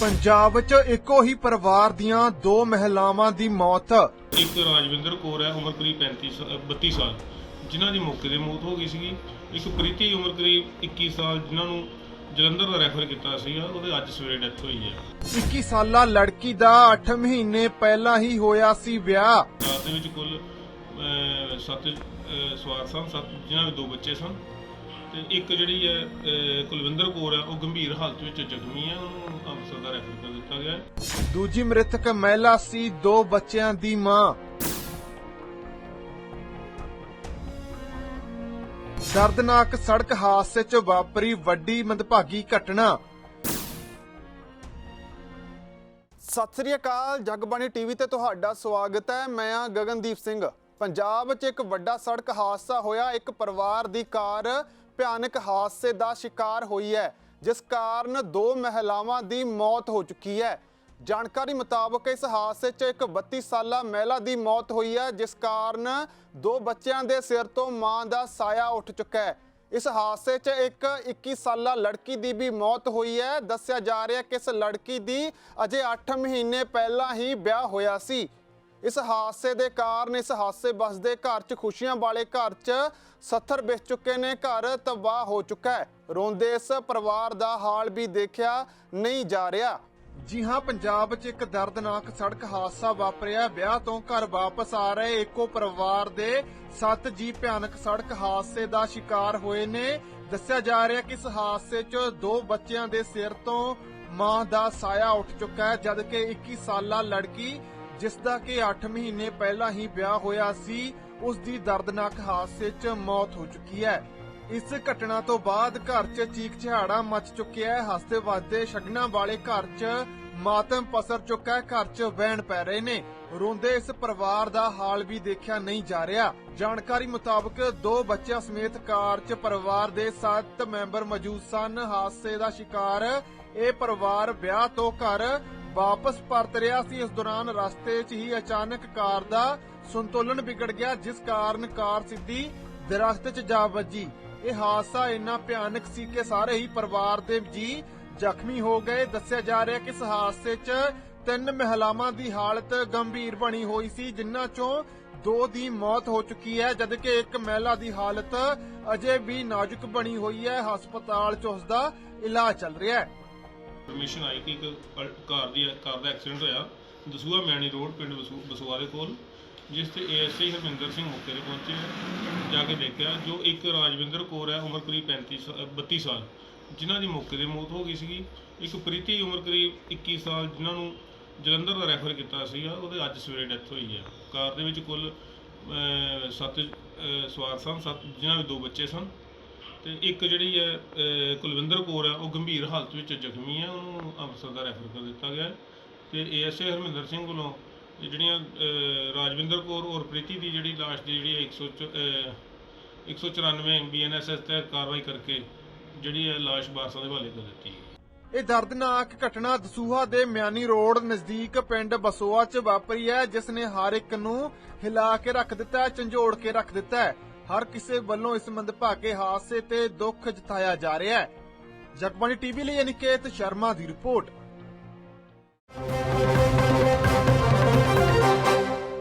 ਪੰਜਾਬ 'ਚ ਇੱਕੋ ਹੀ ਪਰਿਵਾਰ ਦੀਆਂ ਦੋ ਮਹਿਲਾਵਾਂ ਦੀ ਮੌਤ। ਇੱਕ ਰਾਜਵਿੰਦਰ ਕੌਰ ਹੈ ਉਮਰ ਕਰੀਬ 35 ਸਾ- ਅ, 32 ਸਾਲ। ਜਿਨ੍ਹਾਂ ਦੀ ਮੌਕੇ ਤੇ ਮੌਤ ਹੋ ਗਈ ਸੀਗੀ। ਇੱਕ ਪ੍ਰੀਤੀ ਉਮਰ ਕਰੀਬ 21 ਸਾਲ ਜਿਨ੍ਹਾਂ ਨੂੰ ਜਲੰਧਰ ਦਾ ਰੈਫਰ ਕੀਤਾ ਸੀਗਾ। ਉਹਦੇ ਅੱਜ ਸਵੇਰੇ ਡੈਥ ਹੋਈ ਹੈ। 21 ਸਾਲਾ ਲੜਕੀ ਦਾ 8 ਮਹੀਨੇ ਪਹਿਲਾਂ ਹੀ ਹੋਇਆ ਸੀ ਵਿਆਹ। ਰਾਤ ਦੇ ਵਿੱਚ ਕੁੱਲ ਅ, ਸੱਤ ਅ, ਸਵਾਰ ਸਨ। ਸੱਤ ਜਿਨ੍ਹਾਂ ਦੇ ਦੋ ਬੱਚੇ ਸਨ। ਤੇ ਇੱਕ ਜਿਹੜੀ ਹੈ ਅ, ਕੁਲਵਿੰਦਰ ਕੌਰ ਹੈ ਉਹ ਗੰਭੀਰ ਹਾਲਤ ਵਿੱਚ ਜ਼ਖਮੀ ਹੈ। ਉਹਨੂੰ ਅੰਮ੍ਰਿਤਸਰ ਦਾ ਰੈਫਰ ਕਰ ਦਿੱਤਾ ਗਿਆ ਹੈ। ਦੂਜੀ ਮ੍ਰਿਤਕ ਮਹਿਲਾ ਸੀ ਦੋ ਬੱਚਿਆਂ ਦੀ ਮਾਂ। ਦਰਦਨਾਕ ਸੜਕ ਹਾਦਸੇ 'ਚ ਵਾਪਰੀ ਵੱਡੀ ਮੰਦਭਾਗੀ ਘਟਨਾ। ਸਤਿ ਸ੍ਰੀ ਅਕਾਲ ਜਗਬਾਣੀ ਟੀਵੀ ਤੇ ਤੁਹਾਡਾ ਸਵਾਗਤ ਹੈ। ਮੈਂ ਆ ਗਗਨਦੀਪ ਸਿੰਘ। ਪੰਜਾਬ 'ਚ ਇੱਕ ਵੱਡਾ ਸੜਕ ਹਾਦਸਾ ਹੋਇਆ। ਇੱਕ ਪਰਿਵਾਰ ਦੀ ਕਾਰ ਭਿਆਨਕ ਹਾਦਸੇ ਦਾ ਸ਼ਿਕਾਰ ਹੋਈ ਹੈ, ਜਿਸ ਕਾਰਨ ਦੋ ਮਹਿਲਾਵਾਂ ਦੀ ਮੌਤ ਹੋ ਚੁੱਕੀ ਹੈ। ਜਾਣਕਾਰੀ ਮੁਤਾਬਕ ਇਸ ਹਾਦਸੇ 'ਚ ਇੱਕ 32 ਸਾਲਾ ਮਹਿਲਾ ਦੀ ਮੌਤ ਹੋਈ ਹੈ, ਜਿਸ ਕਾਰਨ ਦੋ ਬੱਚਿਆਂ ਦੇ ਸਿਰ ਤੋਂ ਮਾਂ ਦਾ ਸਾਇਆ ਉੱਠ ਚੁੱਕਾ ਹੈ। ਇਸ ਹਾਦਸੇ 'ਚ ਇੱਕ 21 ਸਾਲਾ ਲੜਕੀ ਦੀ ਵੀ ਮੌਤ ਹੋਈ ਹੈ। ਦੱਸਿਆ ਜਾ ਰਿਹਾ ਕਿ ਇਸ ਲੜਕੀ ਦੀ ਅਜੇ 8 ਮਹੀਨੇ ਪਹਿਲਾਂ ਹੀ ਵਿਆਹ ਹੋਇਆ ਸੀ। ਇਸ ਹਾਦਸੇ ਦੇ ਕਾਰਨ ਇਸ ਹਾਦਸੇ ਬਸਦੇ ਘਰ 'ਚ ਖੁਸ਼ੀਆਂ ਵਾਲੇ ਘਰ 'ਚ ਸੱਥਰ ਵਿਛ ਚੁੱਕੇ ਨੇ, ਘਰ ਤਬਾਹ ਹੋ ਚੁੱਕਾ ਹੈ। ਰੋਂਦੇ ਇਸ ਪਰਿਵਾਰ ਦਾ ਹਾਲ ਵੀ ਦੇਖਿਆ ਨਹੀਂ ਜਾ ਰਿਹਾ। ਜੀ ਹਾਂ, ਪੰਜਾਬ 'ਚ ਇੱਕ ਦਰਦਨਾਕ ਸੜਕ ਹਾਦਸਾ ਵਾਪਰਿਆ। ਵਿਆਹ ਤੋਂ ਘਰ ਵਾਪਸ ਆ ਰਹੇ ਇੱਕੋ ਪਰਿਵਾਰ ਦੇ ਸੱਤ ਜੀ ਭਿਆਨਕ ਸੜਕ ਹਾਦਸੇ ਦਾ ਸ਼ਿਕਾਰ ਹੋਏ ਨੇ। ਦੱਸਿਆ ਜਾ ਰਿਹਾ ਕਿ ਇਸ ਹਾਦਸੇ 'ਚ ਦੋ ਬੱਚਿਆਂ ਦੇ ਸਿਰ ਤੋਂ ਮਾਂ ਦਾ ਸਾਇਆ ਉੱਠ ਚੁੱਕਾ ਹੈ, ਜਦਕਿ 21 ਸਾਲਾ ਲੜਕੀ ਜਿਸ ਦਾ ਕਿ 8 ਮਹੀਨੇ ਪਹਿਲਾਂ ਹੀ ਵਿਆਹ ਹੋਇਆ ਸੀ ਉਸ ਦੀ ਦਰਦਨਾਕ ਹਾਦਸੇ 'ਚ ਮੌਤ ਹੋ ਚੁੱਕੀ ਹੈ। ਇਸ ਘਟਨਾ ਤੋਂ ਬਾਅਦ ਘਰ 'ਚ ਚੀਕ ਚਿਹਾੜਾ ਮਚ ਚੁੱਕਿਆ ਹੈ। ਹੱਸਦੇ ਵੱਸਦੇ ਸ਼ਗਨਾਂ ਵਾਲੇ ਘਰ 'ਚ ਮਾਤਮ ਪਸਰ ਚੁੱਕਾ ਹੈ। ਘਰ 'ਚ ਵਹਿਣ ਪੈ ਰਹੇ ਨੇ। ਰੋਂਦੇ ਇਸ ਪਰਿਵਾਰ ਦਾ ਹਾਲ ਵੀ ਦੇਖਿਆ ਨਹੀਂ ਜਾ ਰਿਹਾ। ਜਾਣਕਾਰੀ ਮੁਤਾਬਕ ਦੋ ਬੱਚਿਆਂ ਸਮੇਤ ਕਾਰ 'ਚ ਪਰਿਵਾਰ ਦੇ 7 ਮੈਂਬਰ ਮੌਜੂਦ ਸਨ। ਹਾਦਸੇ ਦਾ ਸ਼ਿਕਾਰ ਇਹ ਪਰਿਵਾਰ ਵਿਆਹ ਤੋਂ ਘਰ ਵਾਪਸ ਪਰਤ ਰਿਹਾ ਸੀ। ਇਸ ਦੌਰਾਨ ਰਸਤੇ 'ਚ ਹੀ ਅਚਾਨਕ ਕਾਰ ਦਾ ਸੰਤੁਲਨ ਵਿਗੜ ਗਿਆ, ਜਿਸ ਕਾਰਨ ਕਾਰ ਸਿੱਧੀ ਦਰਖਤ 'ਚ ਜਾ ਵੱਜੀ। ਇਹ ਹਾਦਸਾ ਇੰਨਾ ਭਿਆਨਕ ਸੀ ਕਿ ਸਾਰੇ ਹੀ ਪਰਿਵਾਰ ਦੇ ਜੀ ਜ਼ਖਮੀ ਹੋ ਗਏ। ਦੱਸਿਆ ਜਾ ਰਿਹਾ ਕਿ ਇਸ ਹਾਦਸੇ 'ਚ ਤਿੰਨ ਮਹਿਲਾਵਾਂ ਦੀ ਹਾਲਤ ਗੰਭੀਰ ਬਣੀ ਹੋਈ ਸੀ, ਜਿਨ੍ਹਾਂ 'ਚੋਂ ਦੋ ਦੀ ਮੌਤ ਹੋ ਚੁੱਕੀ ਹੈ, ਜਦਕਿ ਇੱਕ ਮਹਿਲਾ ਦੀ ਹਾਲਤ ਅਜੇ ਵੀ ਨਾਜ਼ੁਕ ਬਣੀ ਹੋਈ ਹੈ। ਹਸਪਤਾਲ 'ਚ ਉਸ ਦਾ ਇਲਾਜ ਚੱਲ ਰਿਹਾ ਹੈ। ਪਰਮਿਸ਼ਨ ਆਈ ਕਿ ਇੱਕ ਅਲ- ਕਾਰ ਦੀ ਕਾਰ ਦਾ ਐਕਸੀਡੈਂਟ ਹੋਇਆ। ਦਸੂਆ ਮੈਣੀ ਰੋਡ ਪਿੰਡ ਬਸੂ- ਬਸੂਆ ਦੇ ਕੋਲ ਜਿਸ ਤੇ ਏਐਸਆਈ ਹਰਮਿੰਦਰ ਸਿੰਘ ਮੌਕੇ ਤੇ ਪਹੁੰਚੇ ਜਾ ਕੇ ਦੇਖਿਆ ਜੋ ਇੱਕ ਰਾਜਵਿੰਦਰ ਕੌਰ ਹੈ ਉਮਰ ਕਰੀਬ 35 ਸਾ- ਅ, 32 ਸਾਲ। ਜਿਨ੍ਹਾਂ ਦੀ ਮੌਕੇ ਤੇ ਮੌਤ ਹੋ ਗਈ ਸੀਗੀ। ਇੱਕ ਪ੍ਰੀਤੀ ਉਮਰ ਕਰੀਬ 21 ਸਾਲ ਜਿਨ੍ਹਾਂ ਨੂੰ ਜਲੰਧਰ ਦਾ ਰੈਫਰ ਕੀਤਾ ਸੀਗਾ ਉਹਦੇ ਅੱਜ ਸਵੇਰੇ ਡੈਥ ਹੋਈ ਹੈ। ਕਾਰ ਦੇ ਵਿੱਚ ਕੁੱਲ ਅ, ਸੱਤ ਅ, ਸਵਾਰ ਸਨ ਸੱਤ ਜਿਨ੍ਹਾਂ ਦੇ ਦੋ ਬੱਚੇ ਸਨ। ਤੇ ਇੱਕ ਜਿਹੜੀ ਹੈ ਅਹ, ਕੁਲਵਿੰਦਰ ਕੌਰ ਹੈ ਉਹ ਗੰਭੀਰ ਹਾਲਤ ਵਿੱਚ ਜ਼ਖਮੀ ਹੈ ਉਹਨੂੰ ਅੰਮ੍ਰਿਤਸਰ ਦਾ ਰੈਫਰ ਕਰ ਦਿੱਤਾ ਗਿਆ ਹੈ। ਤੇ ਏਐਸਏ ਹਰਮਿੰਦਰ ਸਿੰਘ ਵੱਲੋਂ ਇਹ ਜਿਹੜੀਆਂ ਅਹ, ਰਾਜਵਿੰਦਰ ਕੌਰ ਔਰ ਪ੍ਰੀਤੀ ਦੀ ਜਿਹੜੀ ਲਾਸ਼ ਦੀ ਜਿਹੜੀ ਹੈ 100 ਚ- ਅਹ, 194 ਬੀਐਨਐਸਐਸ ਤਹਿਤ ਕਾਰਵਾਈ ਕਰਕੇ ਜਿਹੜੀ ਹੈ ਲਾਸ਼ ਵਾਰਸਾਂ ਦੇ ਹਵਾਲੇ ਕਰ ਦਿੱਤੀ ਹੈ ਇਹ ਦਰਦਨਾਕ ਘਟਨਾ ਦਸੂਹਾ ਦੇ ਮਿਆਨੀ ਰੋਡ ਨਜ਼ਦੀਕ ਪਿੰਡ ਬਸੋਆ 'ਚ ਵਾਪਰੀ ਹੈ ਜਿਸ ਨੇ ਹਰ ਇੱਕ ਨੂੰ ਹਿਲਾ ਕੇ ਰੱਖ ਦਿੱਤਾ ਹੈ ਝੰਜੋੜ ਕੇ ਰੱਖ ਦਿੱਤਾ ਹੈ। ਹਰ ਕਿਸੇ ਵੱਲੋਂ ਇਸ ਮੰਦਭਾਗੇ ਹਾਦਸੇ ਤੇ ਦੁੱਖ ਜਤਾਇਆ ਜਾ ਰਿਹਾ ਹੈ। ਜਗਬਾਣੀ ਟੀਵੀ ਲਈ ਅਨਿਕੇਤ ਸ਼ਰਮਾ ਦੀ ਰਿਪੋਰਟ।